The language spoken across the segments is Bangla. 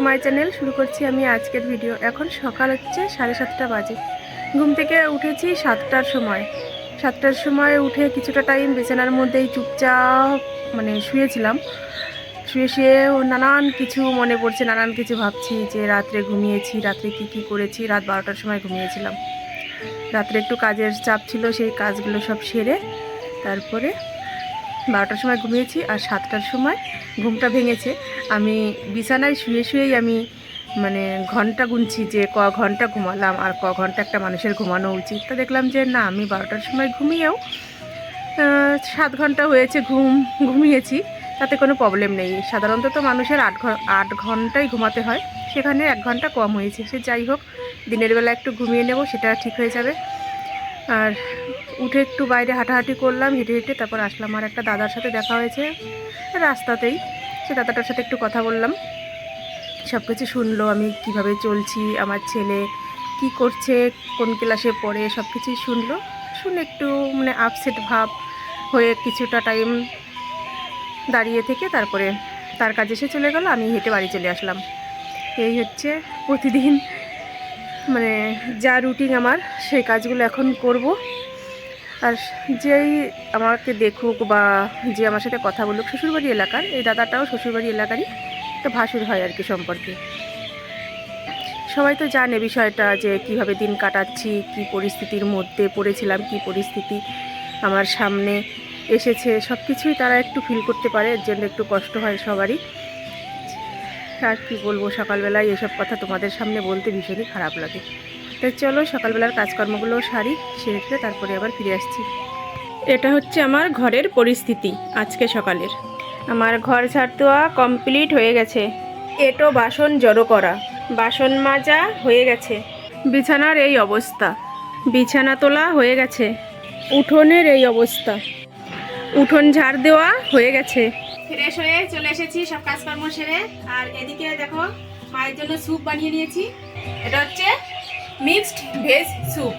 To my channel. শুরু করছি আমি আজকের ভিডিও। এখন সকাল হচ্ছে সাড়ে সাতটা বাজে। ঘুম থেকে উঠেছি সাতটার সময়। সাতটার সময় উঠে কিছুটা টাইম বিছানার মধ্যেই চুপচাপ মানে শুয়েছিলাম। শুয়ে শুয়ে নানান কিছু মনে পড়ছে, নানান কিছু ভাবছি যে রাত্রে ঘুমিয়েছি, রাত্রে কি কি করেছি। রাত বারোটার সময় ঘুমিয়েছিলাম। রাত্রে একটু কাজের চাপ ছিল, সেই কাজগুলো সব সেরে তারপরে বারোটার সময় ঘুমিয়েছি আর সাতটার সময় ঘুমটা ভেঙেছে। আমি বিছানায় শুয়ে শুয়েই আমি মানে ঘণ্টা গুনছি যে ক ঘণ্টা ঘুমালাম আর ক ঘণ্টা একটা মানুষের ঘুমানো উচিত। তা দেখলাম যে, না, আমি বারোটার সময় ঘুমিয়েও সাত ঘণ্টা হয়েছে ঘুম, ঘুমিয়েছি। তাতে কোনো প্রবলেম নেই। সাধারণত তো মানুষের আট আট ঘন্টাই ঘুমাতে হয়। সেখানে এক ঘণ্টা কম হয়েছে। সে যাই হোক, দিনের বেলা একটু ঘুমিয়ে নেব, সেটা ঠিক হয়ে যাবে। আর উঠে একটু বাইরে হাঁটাহাঁটি করলাম, হেঁটে হেঁটে তারপর আসলাম। আর একটা দাদার সাথে দেখা হয়েছে রাস্তাতেই। সে দাদাটার সাথে একটু কথা বললাম। সব কিছু শুনলো, আমি কীভাবে চলছি, আমার ছেলে কি করছে, কোন ক্লাসে পড়ে সব কিছুই শুনলো। শুনে একটু মানে আপসেট ভাব হয়ে কিছুটা টাইম দাঁড়িয়ে থেকে তারপরে তার কাজে সে চলে গেল, আমি হেঁটে বাড়ি চলে আসলাম। এই হচ্ছে প্রতিদিন মানে যা রুটিন আমার, সেই কাজগুলো এখন করব। আর যেই আমাকে দেখুক বা যে আমার সাথে কথা বলুক, শ্বশুরবাড়ি এলাকার, এই দাদাটাও শ্বশুরবাড়ি এলাকারই তো ভাসুর হয় আর কি সম্পর্কে। সবাই তো জানে বিষয়টা যে কীভাবে দিন কাটাচ্ছি, কি পরিস্থিতির মধ্যে পড়েছিলাম, কি পরিস্থিতি আমার সামনে এসেছে। সব কিছুই তারা একটু ফিল করতে পারে, এর জন্য একটু কষ্ট হয় সবারই। আর কি বলব, সকালবেলায় এসব কথা তোমাদের সামনে বলতে ভীষণই খারাপ লাগে। তো চলো সকালবেলার কাজকর্মগুলো সারি, সেরে তারপরে আবার ফিরে আসছি। এটা হচ্ছে আমার ঘরের পরিস্থিতি আজকে সকালের। আমার ঘর ঝাড় দেওয়া কমপ্লিট হয়ে গেছে। এটো বাসন জড়ো করা, বাসন মাজা হয়ে গেছে। বিছানার এই অবস্থা, বিছানা তোলা হয়ে গেছে। উঠোনের এই অবস্থা, উঠোন ঝাড় দেওয়া হয়ে গেছে। ফ্রেশ হয়ে চলে এসেছি, সব কাজকর্ম সেরে। আর এদিকে দেখো, মায়ের জন্য স্যুপ বানিয়ে নিয়েছি। এটা হচ্ছে মিক্সড ভেজ স্যুপ।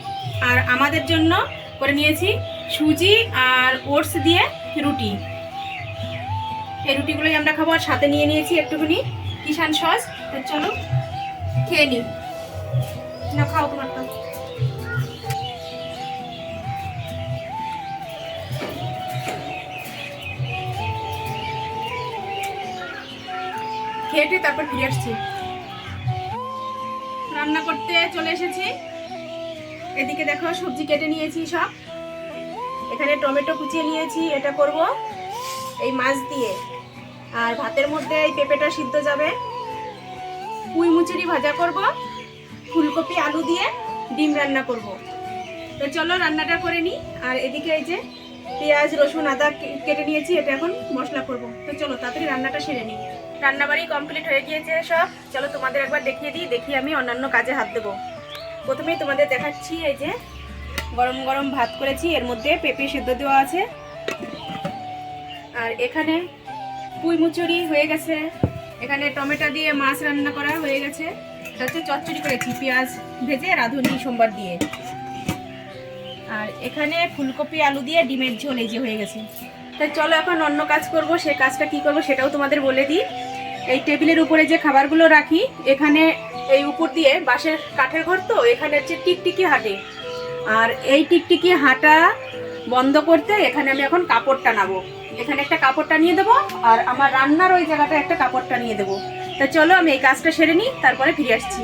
আর আমাদের জন্য করে নিয়েছি সুজি আর ওটস দিয়ে রুটি। এই রুটিগুলোই আমরা খাব আর সাথে নিয়ে নিয়েছি একটুখানি কিষান সস। তো চলো খেয়ে নিই না, খাও তোমারটা খেয়ে টেয়ে তারপর ফিরে আসছি। রান্না করতে চলে এসেছি। এদিকে দেখো সবজি কেটে নিয়েছি সব। এখানে টমেটো কুচিয়ে নিয়েছি, এটা করব এই মাছ দিয়ে। আর ভাতের মধ্যে এই পেঁপেটা সিদ্ধ যাবে। পুঁই মুচুরি ভাজা করব, ফুলকপি, আলু দিয়ে ডিম রান্না করব। তো চলো রান্নাটা করে নিই। আর এদিকে এই যে পেঁয়াজ, রসুন, আদা কেটে নিয়েছি, এটা এখন মশলা করব। তো চলো তাড়াতাড়ি রান্নাটা সেরে নিই। রান্নাবাড়ি কমপ্লিট হয়ে গিয়েছে সব। চলো তোমাদের একবার দেখিয়ে দিই, দেখি আমি অন্যান্য কাজে হাত দেবো। প্রথমেই তোমাদের দেখাচ্ছি এই যে গরম গরম ভাত করেছি, এর মধ্যে পেঁপে সেদ্ধ দেওয়া আছে। আর এখানে পুঁই মুচুরি হয়ে গেছে। এখানে টমেটো দিয়ে মাছ রান্না করা হয়ে গেছে। এটা হচ্ছে চচ্চড়ি করেছি, পেঁয়াজ ভেজে, রাঁধুনি, সোমবার দিয়ে। আর এখানে ফুলকপি, আলু দিয়ে ডিমের ঝোল এই যে হয়ে গেছে। তাই চলো এখন অন্য কাজ করব, সে কাজটা কি করব সেটাও তোমাদের বলে দিই। এই টেবিলের উপরে যে খাবারগুলো রাখি, এখানে এই উপর দিয়ে বাঁশের কাঠের ঘর তো, এখানে হচ্ছে টিকটিকি হাঁটে। আর এই টিকটিকি হাঁটা বন্ধ করতে এখানে আমি এখন কাপড় টানাবো এখানে একটা কাপড় টানিয়ে দেবো, আর আমার রান্নার ওই জায়গাটা একটা কাপড় টানিয়ে দেবো। তা চলো আমি এই কাজটা সেরে নিই, তারপরে ফিরে আসছি।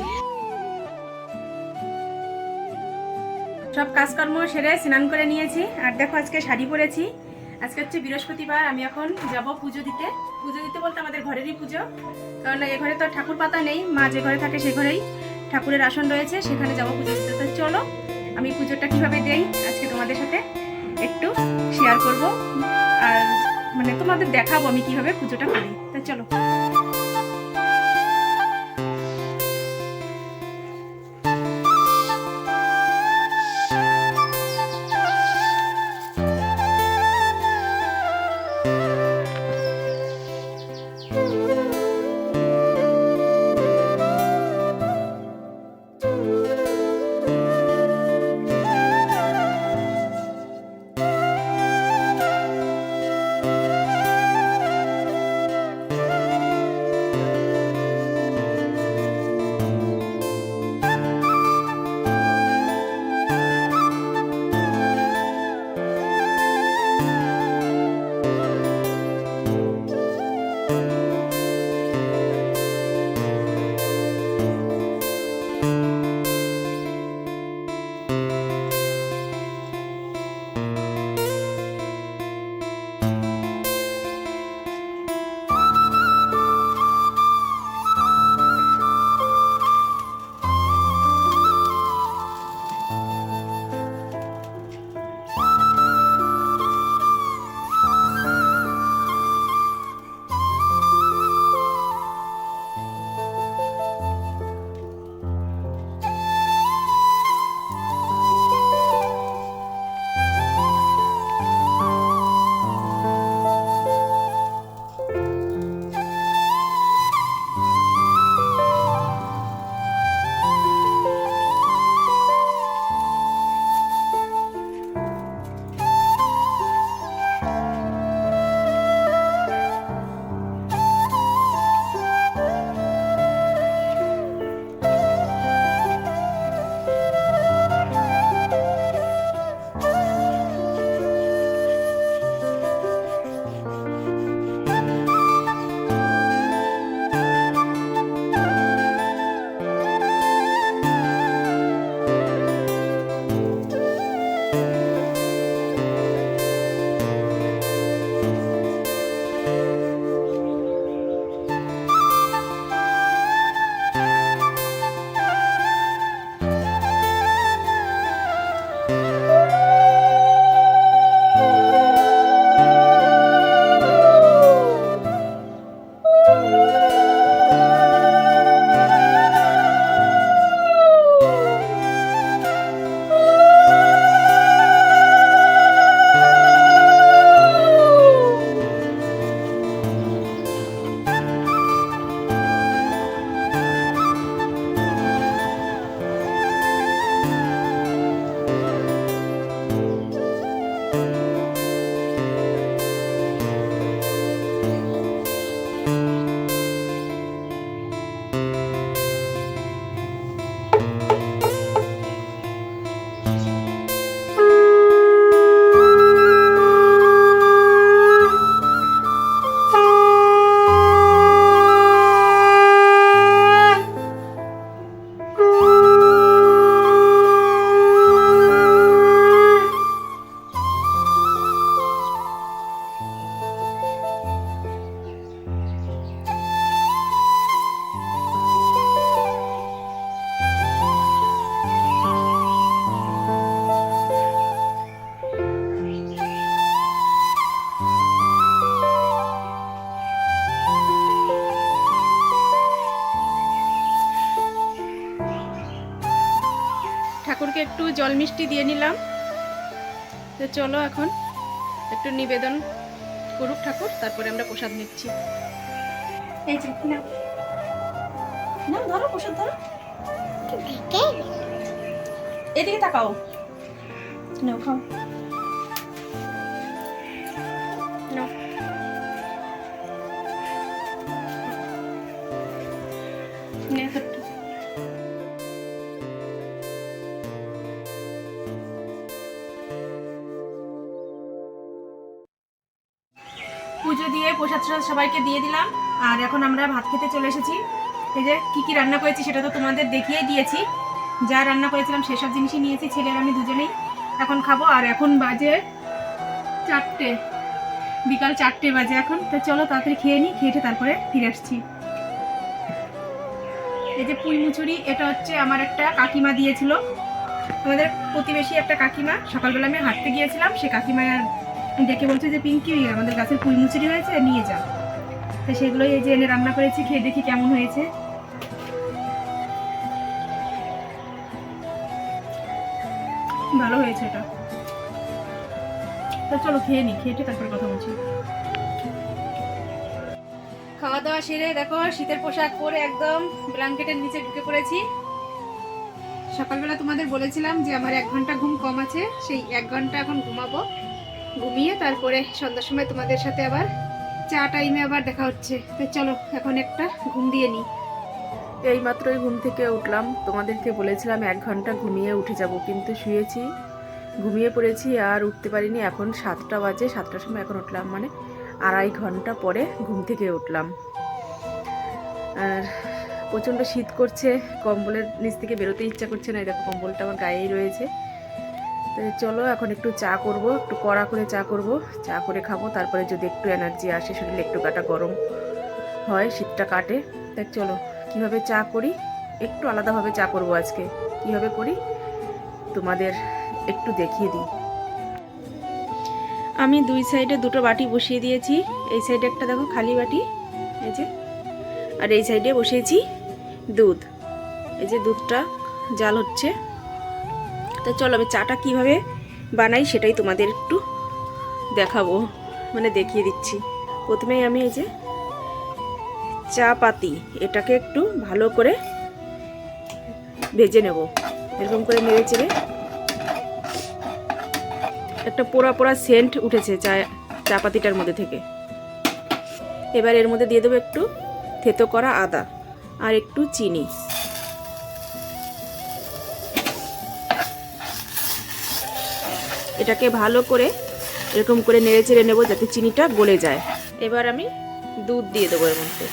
সব কাজকর্ম সেরে স্নান করে নিয়েছি, আর দেখো আজকে শাড়ি পরেছি। আজকে হচ্ছে বৃহস্পতিবার, আমি এখন যাব পুজো দিতে। পুজো দিতে বলতে আমাদের ঘরেরই পুজো। কারণ এ ঘরে তো ঠাকুর পাতা নেই, মা যে ঘরে থাকে সে ঘরেই ঠাকুরের আসন রয়েছে, সেখানে যাব পুজো দিতে। তো চলো, আমি পুজোটা কীভাবে দেই আজকে তোমাদের সাথে একটু শেয়ার করব। আর মানে তোমাদের দেখাবো আমি কীভাবে পুজোটা করি। তা চলো। মিষ্টি দিয়ে নিলাম। তো চলো এখন একটু নিবেদন করুক ঠাকুর তারপরে আমরা প্রসাদ নিচ্ছি। এই যে নাও। নাও ধরো প্রসাদ ধরো। এদিকে তাকাও। নাও খাও। টসাদ সবাইকে দিয়ে দিলাম। আর এখন আমরা ভাত খেতে চলে এসেছি। এই যে কী কী রান্না করেছি সেটা তো তোমাদের দেখিয়ে দিয়েছি। যা রান্না করেছিলাম সেসব জিনিসই নিয়েছি, ছেলের আমি দুজনেই। এখন খাব, আর এখন বাজে চারটে। বিকাল চারটে বাজে এখন। তো চলো তাড়াতাড়ি খেয়ে নিই, খেয়ে তারপরে ফিরে আসছি। এই যে পুঁই মুচুরি, এটা হচ্ছে আমার একটা কাকিমা দিয়েছিল। আমাদের প্রতিবেশী একটা কাকিমা। সকালবেলা আমি হাঁটতে গিয়েছিলাম, সে কাকিমা ডেকে বলছে যে পিঙ্কি, আমাদের গাছের পুঁই মুচুরি হয়েছে, নিয়ে যা তো সেগুলোই এই যে এনে রান্না করেছি, খেয়ে দেখি কেমন হয়েছে। ভালো হয়েছে এটা। তো চলো খেয়ে নি, খেয়ে তারপরে কথা বলছি। খাওয়া দাওয়া সেরে দেখো, শীতের পোশাক পরে একদম ব্ল্যাঙ্কেটের নিচে ঢুকে পড়েছি। সকালবেলা তোমাদের বলেছিলাম যে আমার এক ঘণ্টা ঘুম কম আছে, সেই এক ঘণ্টা এখন ঘুমাবো। ঘুমিয়ে তারপরে সন্ধ্যার সময় তোমাদের সাথে আবার চা টাইমে আবার দেখা হচ্ছে। তো চলো, এখন একটা ঘুম দিয়ে নিই। এই মাত্রই ঘুম থেকে উঠলাম। তোমাদেরকে বলেছিলাম এক ঘণ্টা ঘুমিয়ে উঠে যাব, কিন্তু শুয়েছি। ঘুমিয়ে পড়েছি আর উঠতে পারিনি। এখন সাতটা বাজে, সাতটার সময় এখন উঠলাম। মানে আড়াই ঘণ্টা পরে ঘুম থেকে উঠলাম। আর প্রচণ্ড শীত করছে, কম্বলের নিচ থেকে বেরোতে ইচ্ছা করছে না। দেখো, কম্বলটা আমার গায়েই রয়েছে। তো চলো এখন একটু চা করব, একটু কড়া করে চা করব। চা করে খাব, তারপরে যদি একটু এনার্জি আসে, শরীরে একটু কাটা গরম হয়, শীতটা কাটে, তাই চলো কীভাবে চা করি? একটু আলাদাভাবে চা করব আজকে। কীভাবে করি? তোমাদের একটু দেখিয়ে দিই। আমি দুই সাইডে দুটো বাটি বসিয়ে দিয়েছি। এই সাইডে একটা দেখো খালি বাটি, এই যে। আর এই সাইডে বসিয়েছি দুধ। এই যে দুধটা জাল হচ্ছে। তা চলো আমি চাটা কীভাবে বানাই সেটাই তোমাদের একটু দেখাবো। মানে দেখিয়ে দিচ্ছি। প্রথমেই আমি এই যে চা পাতি এটাকে একটু ভালো করে ভেজে নেব। এরকম করে নেড়ে চেড়ে একটা পোড়া পোড়া সেন্ট উঠেছে চা চা পাতিটার মধ্যে থেকে। এবার এর মধ্যে দিয়ে দেবো একটু থেতো করা আদা আর একটু চিনি। এটাকে ভালো করে এরকম করে নেড়ে চেড়ে নেব যাতে চিনিটা গলে যায়। এবার আমি দুধ দিয়ে দেবো এর মধ্যে।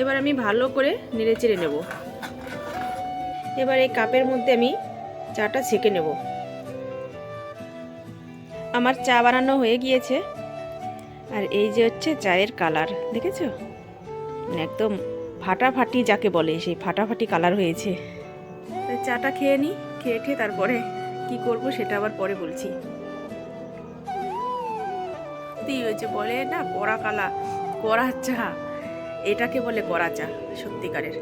এবার আমি ভালো করে নেড়ে চেড়ে নেব। এবার এই কাপের মধ্যে আমি চাটা ছেঁকে নেব। আমার চা বানানো হয়ে গিয়েছে। আর এই যে হচ্ছে চায়ের কালার, দেখেছ? মানে একদম ফাটাফাটি যাকে বলে, সেই ফাটাফাটি কালার হয়েছে। চাটা খেয়ে নিই খেয়ে খেয়ে তারপরে কি করব সেটা আবার পরে বলছি। সত্যি ওই যে বলে না? কড়া কালা, কড়া চা। এটাকে বলে কড়া চা, সত্যিকারের।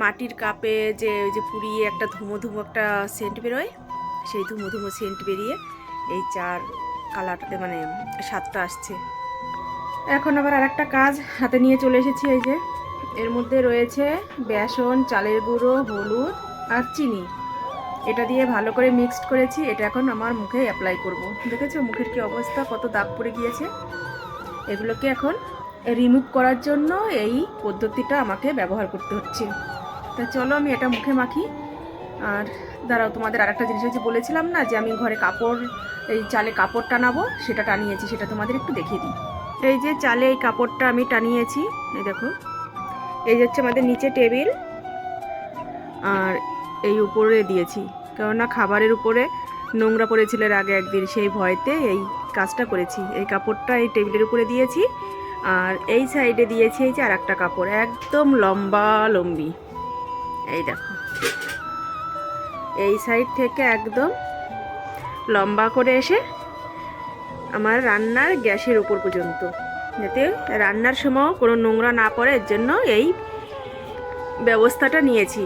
মাটির কাপে যে ওই যে পুড়িয়ে একটা ধুমো ধুমো একটা সেন্ট বেরোয়, সেই ধুমো ধুমো সেন্ট বেরিয়ে এই চার কালারটাতে মানে স্বাদটা আসছে। এখন আবার আর একটা কাজ হাতে নিয়ে চলে এসেছি এই যে। এর মধ্যে রয়েছে বেসন, চালের গুঁড়ো, হলুদ আর চিনি। এটা দিয়ে ভালো করে মিক্সড করেছি, এটা এখন আমার মুখে অ্যাপ্লাই করব। দেখেছ মুখের কি অবস্থা? কত দাগ পড়ে গিয়েছে। এগুলোকে এখন রিমুভ করার জন্য এই পদ্ধতিটা আমাকে ব্যবহার করতে হচ্ছে। তা চলো আমি এটা মুখে মাখি। আর দাঁড়াও, তোমাদের আরেকটা জিনিস হচ্ছে বলেছিলাম না যে আমি ঘরে কাপড়, এই চালে কাপড় টানাবো, সেটা টানিয়েছি, সেটা তোমাদের একটু দেখিয়ে দিই। এই যে চালে এই কাপড়টা আমি টানিয়েছি, এই দেখো। এই যে হচ্ছে আমাদের নিচে টেবিল। আর এই উপরে দিয়েছি। কেননা খাবারের উপরে নোংরা পড়েছিল এর আগে একদিন, সেই ভয়তে এই কাজটা করেছি। এই কাপড়টা এই টেবিলের উপরে দিয়েছি আর এই সাইডে দিয়েছি এই যে আর একটা কাপড়, একদম লম্বা লম্বি। এই দেখো। এই সাইড থেকে একদম লম্বা করে এসে আমার রান্নার গ্যাসের উপর পর্যন্ত। যাতে রান্নার সময় কোনো নোংরা না পড়ে, এর জন্য এই ব্যবস্থাটা নিয়েছি।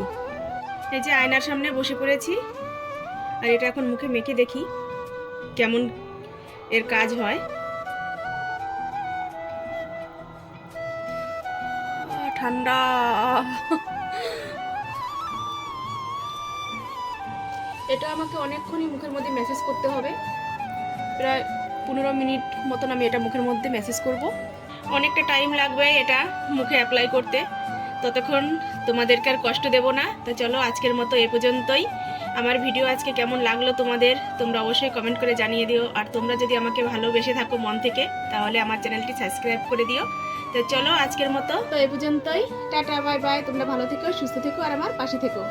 এই যে আয়নার সামনে বসে পড়েছি। আর এটা এখন মুখে মেখে দেখি কেমন এর কাজ হয়। ঠান্ডা। এটা আমাকে অনেকক্ষণই মুখের মধ্যে মেসেজ করতে হবে। প্রায় পনেরো মিনিট মতন আমি এটা মুখের মধ্যে মেসেজ করব। অনেকটা টাইম লাগবে এটা মুখে অ্যাপ্লাই করতে। ততক্ষণ তোমাদেরকে আর কষ্ট দেব না। তো চলো আজকের মতো এ পর্যন্তই। আমার ভিডিও আজকে কেমন লাগল তোমাদের, তোমরা অবশ্যই কমেন্ট করে জানিয়ে দিও। আর তোমরা যদি আমাকে ভালোবেসে থাকো মন থেকে, তাহলে আমার চ্যানেলটি সাবস্ক্রাইব করে দিও। তো চলো আজকের মতো। তো এ পর্যন্তই। Tata, bye bye. তোমরা ভালো থেকো, সুস্থ থেকো, আর আমার পাশে থেকো।